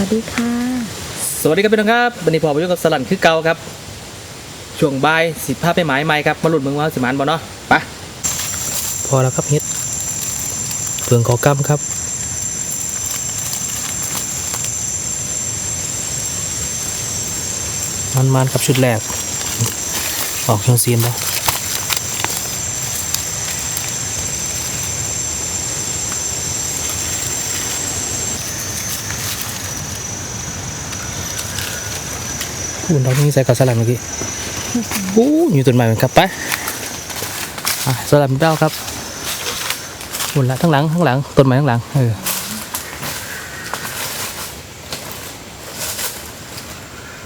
สวัสดีค่ะ สวัสดีครับพี่น้องครับวันนี้พอไปยุ่งกับสลันคือเก่าครับ ช่วงบ่ายสิภาพไปหมายใหม่ครับ มาหลุดเมืองว่าสิมานบ่เนาะไปพอแล้วครับเฮ็ดเพืองขอกำครับ มันมันๆครับชุดแรก ออกเชิงซีนบ่ อุ่นเราที่ใส่กับสลัดเมื่อกี้อู้อยู่ต้นไม้เหมือนครับไปสลัดเป้าครับอุ่นละทั้งหลังทั้งหลังต้นไม้ทั้งหลังเออ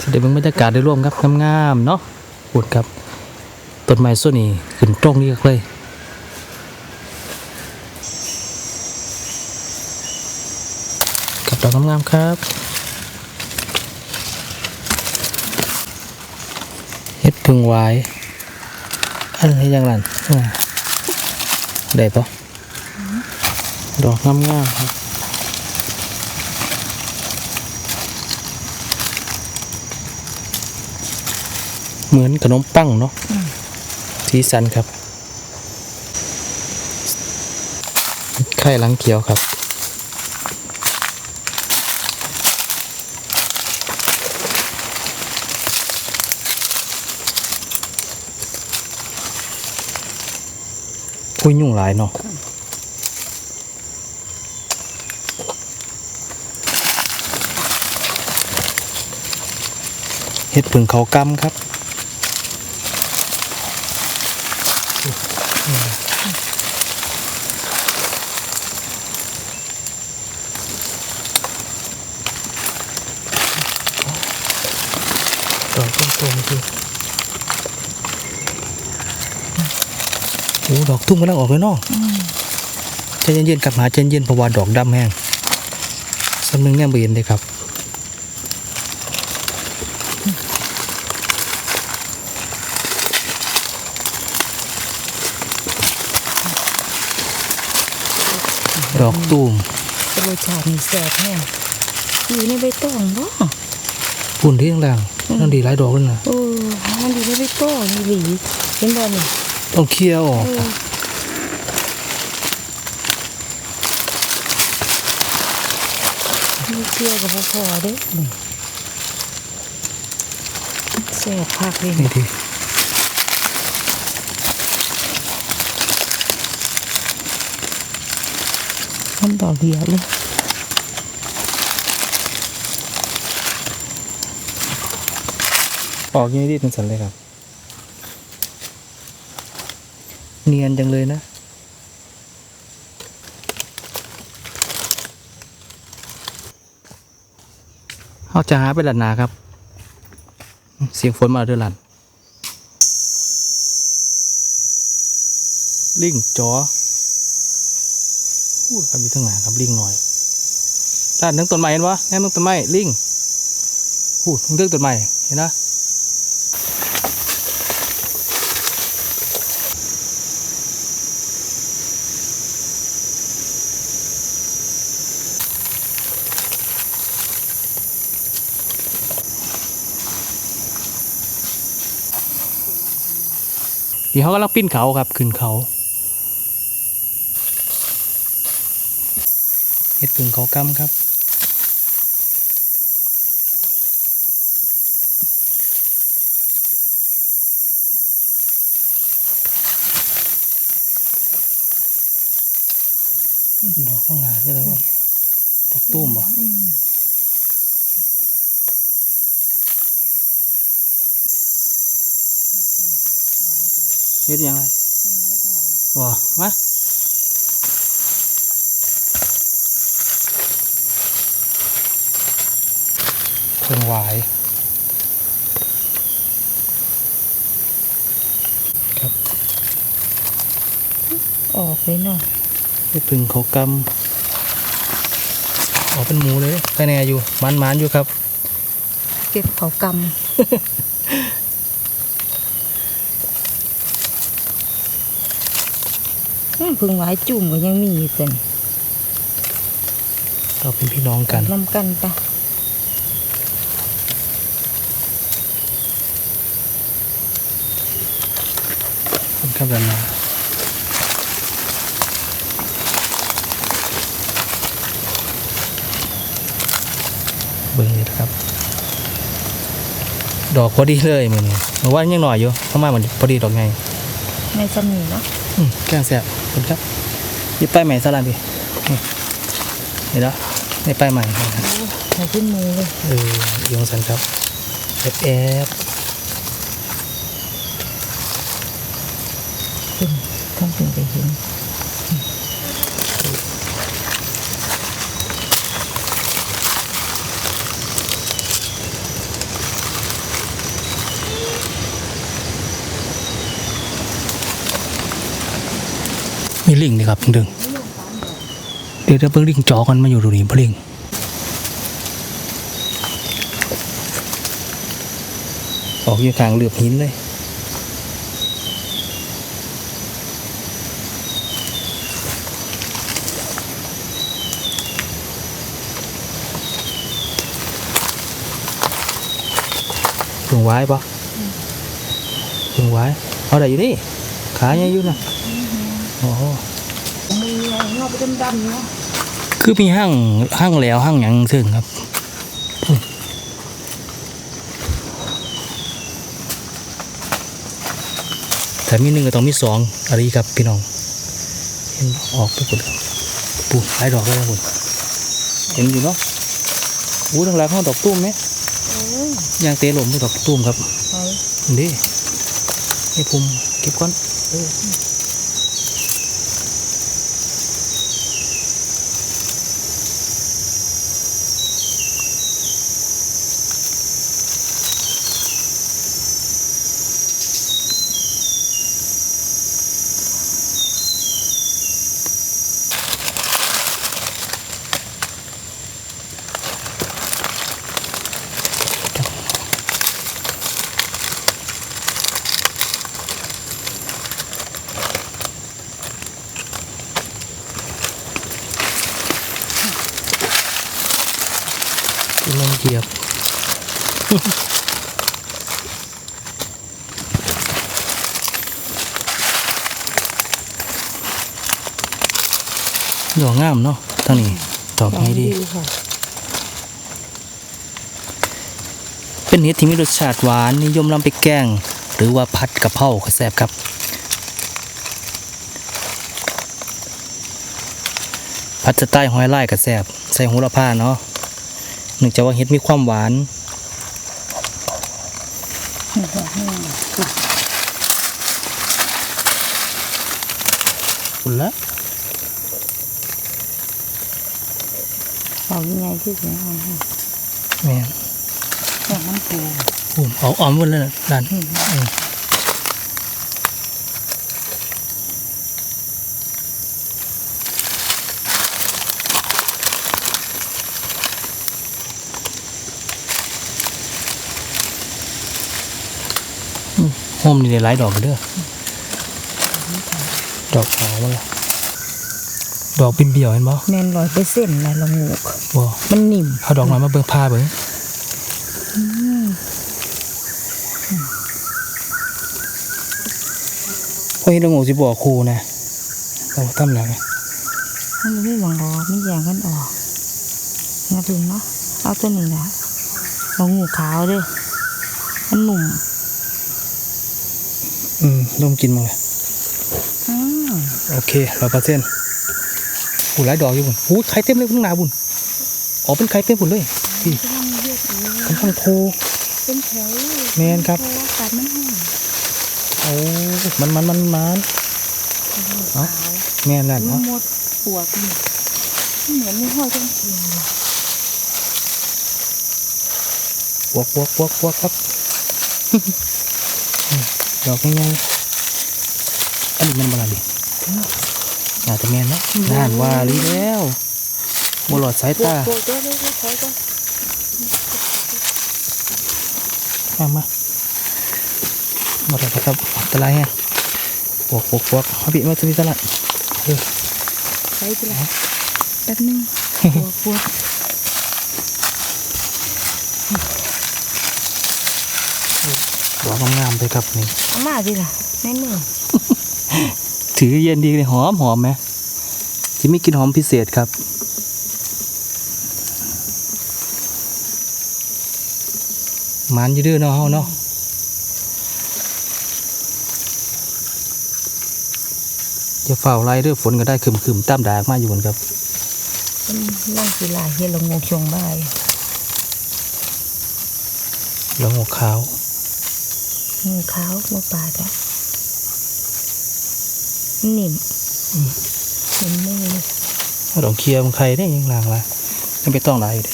สิเดี๋ยวมึงบรรยากาศได้ร่วมครับงามๆเนาะอุ่นครับต้นไม้ส่วนนี้ขึ้นตรงนี้เลยกับดอกงามๆครับ พึ่งไว้อันนี้ยังนั่นได้ปะดอกงามๆครับเหมือนขนมปังเนาะสีสันครับ ไข่หลังเขียวครับ ยุ่งหลายเนาะเห็ดผึ่งเขากำครับดอกต้นๆคือ โอ้ดอกทุ่งกำลังออกเลยเนาะใจเย็นๆกลับหาใจเย็นเพราะว่าดอกดำแห้งสำนึงเนี่ยเบียนเลยครับดอกตูมเป็นรสชาติมีแซ่บแห้งอยู่ในใบตองเนาะปุ่นที่ข้างล่างนั่นดีหลายดอกเลยนะโอ้มันอยู่ในใบตองมีหลีเห็นบ่นี่ ต้องเคลียร์ออกเออมีเกลียวกับพอพอเด้อนี่แซ่บคักเลยนี่นี่ดีมันดอกเดียวเลยออกยังนี้ดีเป็นสันเลยครับ เนียนจังเลยนะเอาจะหาไปหลันนาครับ เสียงฝนมาเดือหลันลิงจอพูดครับมีทั้งหนาครับลิงหน่อยด้านนึงต้นไม้เห็นวะแง่มึงต้นไม้ลิงพูดมึงเลือกต้นไม้เห็นนะ เดี๋ยวเขากำลังปิ้นเขาครับขึ้นเขาเห็ดผึ่งเขากำครับ ดอกข้างหน้าใช่ไหมวะดอกตุ้มบ่ อืม เฮ็ดยังไงว้ามาเพิ่งหวายออกเลยเนาะเฮ็ดพึ่งเขากำออกเป็นหมูเลยภายในอยู่มันมันๆอยู่ครับ เก็บเขากำ พึ่งไว้จุ่มก็ยังมีอยู่สิเราเป็นพี่น้องกันน้ำกันปะคุณครับดันมาเบิ้งนี่นะครับ ดอกพอดีเลยมือนี้หรือว่ายังหน่อยอยู่เข้ามาเหมือนพอดีดอกไงในสมีเนาะแกงแซ่บ ขอบคุณครับยิบป้ายใหม่สลันดินี่นี่แล้วในป้ายใหม่นะครับใส่ขึ้นมือเลยเออยงสันครับแอบแอบขึ้นทำเป็นไปเห็น ลิงนี่ครับดึงเดี๋ยวจะเพิ่งลิงจอกันมาอยู่ตรงนี้พลิงออกอยู่กลางเหลือบหินเลยเพิ่งไว้ปะเพิ่งไว้เอาได้อยู่นี่ขายังอยู่นะโอ้ โหมือเงาไปดำๆเนาะคือมีห้างห้างแล้วห้างยังซึ่งครับแต่มีหนึ่งก็ต้องมีสองอะไรครับพี่น้องเห็นออกไปหมดครับปูหลายดอกเลยครับผมเห็นอยู่เนาะอู้ทางหลังเขาดอกตุ้มไหมยางเตะหลมด้วยดอกตุ้มครับนี่นี่ผมเก็บก่อน เออลงเหยียบดอกงามเนาะทางนี้ดอกไงดีค่ะเป็นเห็ดที่มีรสชาติหวานนิยมนำไปแกง หรือว่าผัดกะเพราก็แซ่บครับ ผัดสไตล์หอยลายก็แซ่บใส่โหระพาเนาะ เนื่องจากว่าเห็ดมีความหวานคุณละเอายังไงที่ถึงเอาให้แม่นแค่น้ำปูผมเอาออมหมดเลยนะด้าน อืม อืมอื มนี่ได้หลายดอกเด้อดอกขาวมันละดอกเป็นเบี่ยวเห็นบ่แมนร้อยเปอร์เซ็นต์นะละงูกบ่มันนิ่มเอาดอกน้อยมาเบิ่งผ้าเบิ่งโอ้ยดอกงูสิบอกครูนะเราทำแล้วไงมันไม่หวังรอไม่แยงกันออกงาถึงเนาะเอาตัวนี้นะละงูขาวเด้วยมันหนุ่ม อืมลมกินมาเลยอืมโอเคร้อยเปอร์เซ็นต์หูหลายดอกอยู่บุญหูไข่เต็มเลยข้างหน้าบุญอ๋อเป็นไข่เต็มหมดเลยพี่กำลังเยอะอยู่กำลังโคเป็นแถวแม่นครับเพราะว่าอากาศมันแห้งโอ้มันมันมันมันเอ้าขาวแม่นนั่นมัเนาะนหมดปวกนี่เหมือนมีห้อยจังเทียนวกวกวกวกครับอืมดอกยังไงอั นนี้มันบลาดิน่าจะแม่นเนาะน่านว่าลีแล้วบหลอดสายตาปวกตัวเล็กๆถอยก่อนมามาหมดแล้วครับอันตรายแฮะวกวกวกเอาบิมาจะมีสลัดเออใช้ไปละแป๊บนึงปวกปวกดอกงามๆไปครับนี่เอามาดิล่ะในมือ ถือเย็นดีเลยหอมหอมไหมจะมีกลิ่นหอมพิเศษครับ มันอยืดอเนาะเฮาเนาะอย่าเฝ้าไรเด้อฝนก็ได้คืมคืมๆตามดากมาอยู่บนครับมันล่องกีฬาเฮ็ดละงงชงบ่ายแล้วหัวขาวงูขาวงูปลาจ้ะ นิ่มนิ่มมือเลยเอาดอกเคลียร์มันใครได้ยังลางละยังไปต้องไรอยู่ดิ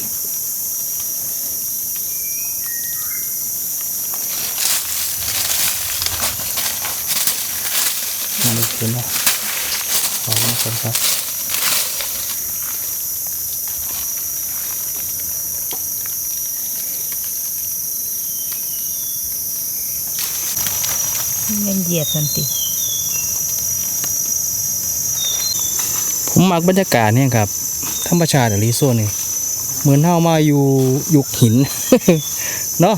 มาดูเห็นไหมขอมาคนครับมันเหยียดสันติ ผมมักบรรยากาศเนี่ยครับ ธรรมชาติรีโซนนี่เหมือนเฮามาอยู่ยุคหิน เนาะ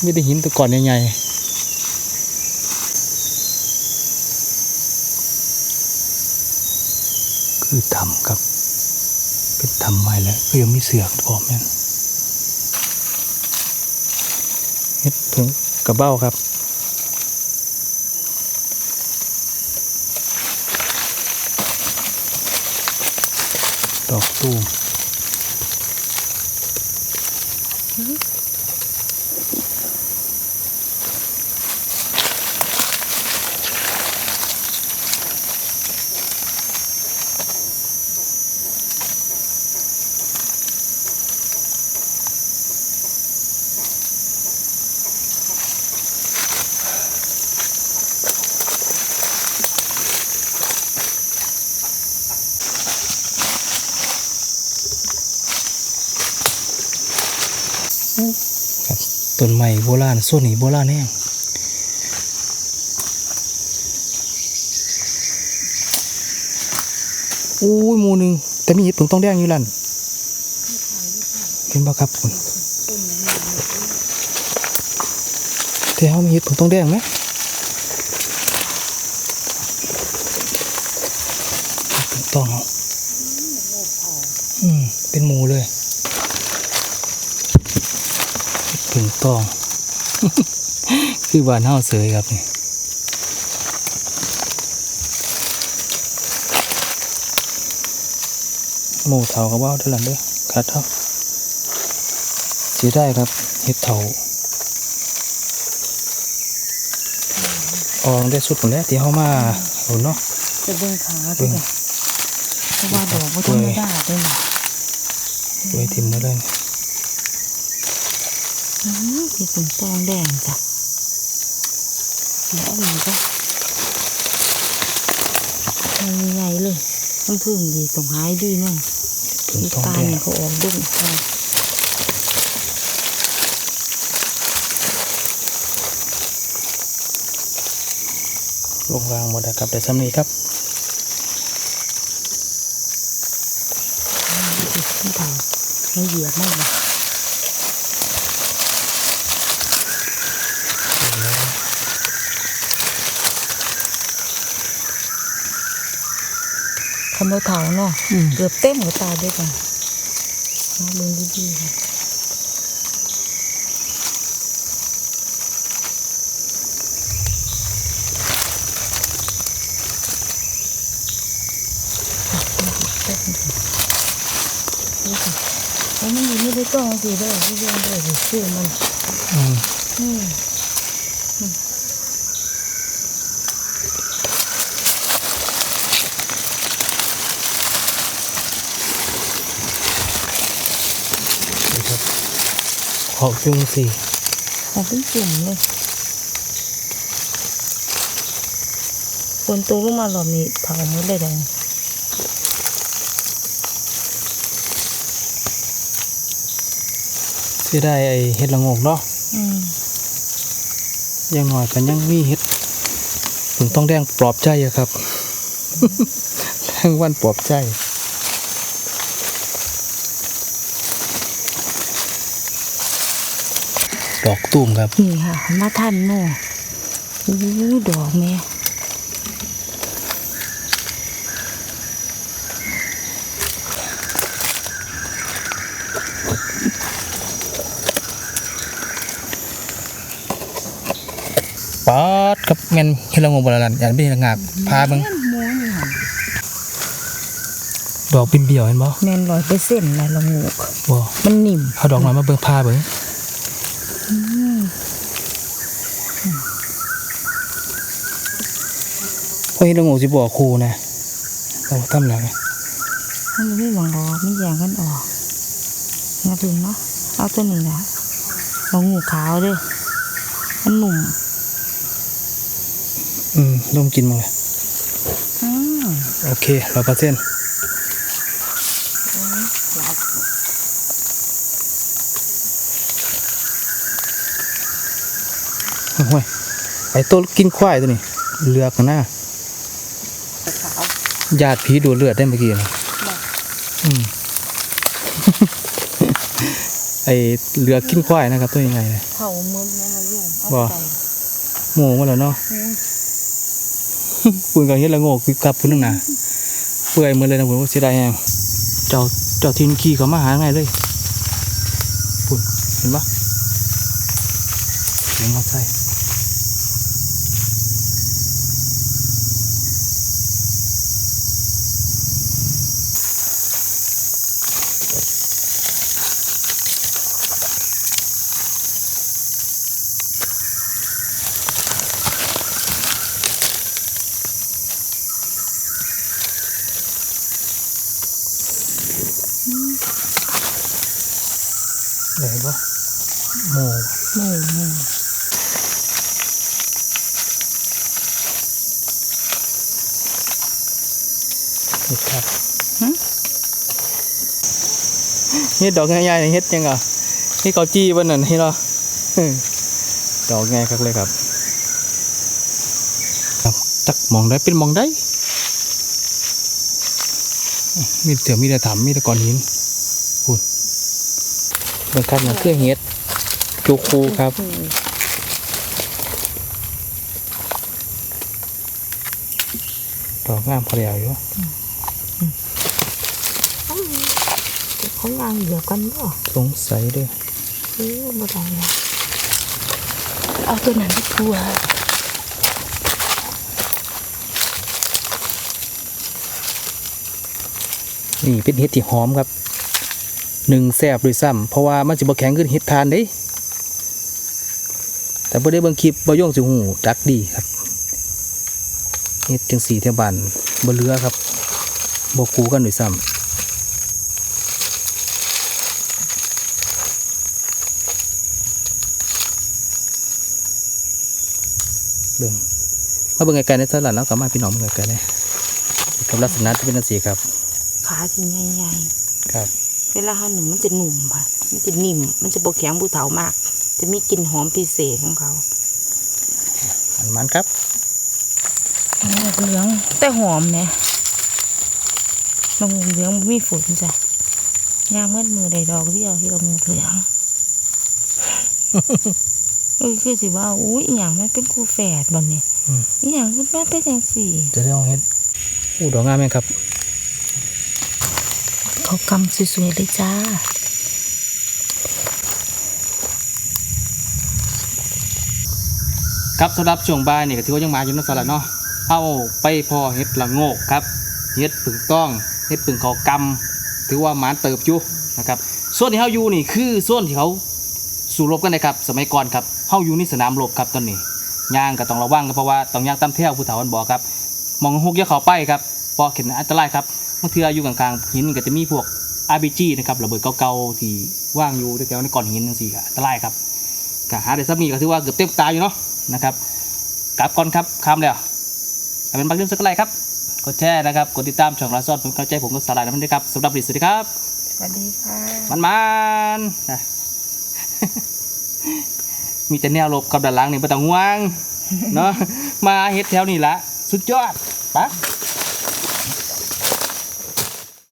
ไมแต่ได้หินตะก่อนใหญ่ๆคือทำครับ เป็นทำใหม่แล้วก็ยังมีเสือกพร้อมแม่นเฮ็ดถึงกระเบ้าครับ ดอกตูม ต้นไม้โบราณส่วนนี้โบราณแห้งอู้ยหมูหนึ่งแต่มีเห็ดผงต้องแดงอยู่ลั่นเห็นบ่ครับคุณแต่ามีเห็ดผงต้องแดงไหมต้องเออืมเป็นหมูเลย ถึงต้อง คือบ้านเฮาเสยครับนี่หมูเถากับว่าวเท่านั้นเด้อขาดเท่าเสียได้ครับเห็ดเถาออกได้สุดหมดแล้วที่เฮามาเอาเนาะจะเบิ่งขาด้วยจ้ะเพราะว่าดอกบ่ธรรมดาด้วยนะไว้ทิมมาเลยอื อที่เป็นตองแดงจ้ะแล้วอันนี้ก็ใหญ่ๆเลยมันพึ่งดีตรงหายดีเนาะถึงมีต้องตาแดงเนี่ยเขาออกดุ้งค่ะลงรางหมดนะครับแต่ซ้ำนี้ครับที่ทางให้เหยียบมากเลย คำว่าเถาเนาะอืมเกือบเต็มหัวตาด้วยกันเอาเบิ่งดีๆค่ะเพราะมันอยู่ไม่ได้ต้องสิเด้อที่เรื่องเด้อสิชื่อมันอืม อืม นี่ครับ ขอบจุงสี่ออกเป็นจุ่มเลยฝนตกลงมารอบนี้เผาหมดเลยแดงเสียได้ไอเห็ดละโงกเนาะอืมอยังหน่อยกันยังมีเห็ดถึงต้องแดงปลอบใจอะครับ ทั้งวันปลอบใจ ดอกตุ้มครับ นี่ค่ะ มาท่านโม่นดอกแม่ปอดครับเงินเฮลงงบราณอย่างพี่งาบพาบิ่งดอกเป็นเบี้ยวเห็นบ่แม่นลอยไปเส้นแล้วละงูบ่มันนิ่มเอาดอกน้อยมาเบิ่งพาเบิ่ง พอเฮ็ดละงงสิบ่คู่นะเราทำแล้วไงมันไม่หวังรอไม่แยงกันออกนะถึงเนาะเอาตัวนี้ละละงูขาวเด้อมันหนุ่ม อืมลมกินมาเลยอืมโอเคร้อยเปอร์เซ็นต์โอ้ยไอ้ตัวกินควายตัวนี้เลือกกันหน้าขาว ญาติผีดูดเลือดได้เมื่อกี้นะอืมไอเรือกินควายนะครับตัวยังไงเลยเผามือแม่มายุ่งเอาบ่ใส่โง่มาแล้วเนาะอืมปุ่นกับเฮ็ดละโง่คือกลับพุ่นนึงนะเปื่อยมือเลยนะผมว่าเสียดายแฮงเจ้าเจ้าทินขี่เขามาหาไงเลยปุ่นเห็นปะเสียงมอไซค์ เห็นปะโม่หมูหมูเห็ดครับเฮ็ดดอกง่ายๆนี่เฮ็ดยังอะนี่เขาจี้วันนั้นเฮ็ดเหรอดอกง่ายคักเลยครับครับจักมองได้เป็นมองได้ มีเถื่อมีแต่ถามมีแต่ก้อนหินพูด เบิ่งครับนะเครื่องเฮ็ดจูคูครับดอกงามพอดียวอยู่เขายางเดียวกันบ่สงสัยด้วยเออบ่ได้เอาตัวนั้นไปทัวนี่เป็นเห็ดที่หอมครับ หนึ่งแซ่บด้วยซ้ำเพราะว่ามันจะบ่แข็งขึ้นเห็ดทานเด้แต่บ่ได้เบิ่งคลิปบ่โย่งสิหูจักดีครับเฮ็ดจังสีเทบานบ่เหลือครับบ่คูกันด้วยซ้ำเบิ่งมาเบิ่งไกลๆในตลาดแล้วก็มาพี่น้องเบิ่งไกลๆเลยกับลักษณะที่เป็นจังซี่ครับ ขาที่ใหญ่ครับๆ เวลาเขาหนึ่งมันจะหนุ่มค่ะ มันจะนิ่ม มันจะบกแข็งบูเถามาก จะมีกลิ่นหอมพิเศษของเขาอันมันครับเหลืองแต่หอมนะลงเหลืองบ่มีฝนจ้ะยามเมื่อมือได้ดอกเดียวที่ลงเหลืองเออคือสิว่าอุ้ยอหย่างมันเป็นคู่แฝดบนเนี่ยอืมอหย่างคือแม่เป็นอย่างสี่ จะได้เอาเฮ็ดอู้ดอกงามไหมครับ เขากำสวยๆเลยจ้าครับสำหรับช่วงบ่ายนี่ก็ถือว่ายังมาอยู่เนอกสลัดเนาะเอาไปพอเฮ็ดละโงกครับเฮ็ดผึ่งต้องเฮ็ดผึ่งเขากำถือว่าหมานเติบอยู่นะครับส่วนที่เฮาอยู่นี่คือส่วนที่เขาสู้รบกันนะครับสมัยก่อนครับเฮาอยู่ในสนามรบครับตอนนี้ย่างก็ต้องระวังเพราะว่าต้องย่างตามแถวผู้เฒ่ามันบอกครับมองหกอย่าเขาไปครับพราะเห็นอันตรายครับ บางเทื่ออยู่กลางๆหินก็จะมีพวก RPG นะครับระเบิดเก่าๆที่ว่างอยู่แถวๆในก้อนหินจังซี่ก็อันตรายครับก็หาได้ซับมีก็ถือว่าเกือบเต็มตาอยู่เนาะนะครับกลับก่อนครับคำแล้วถ้าเป็นบางเรื่องสักอะไรครับกดแชร์นะครับกดติดตามช่องลาซอดเป็นกำลังใจผมกับสาระนั้นด้วยครับสำหรับวันนี้สวัสดีครับ สวัสดีค่ะ มันมันๆนะมีแต่แนวหลบกับด้านหลังนี่ไม่ต้องห่วงเนาะมาเฮ็ดแถวนี้ละสุดยอดปะ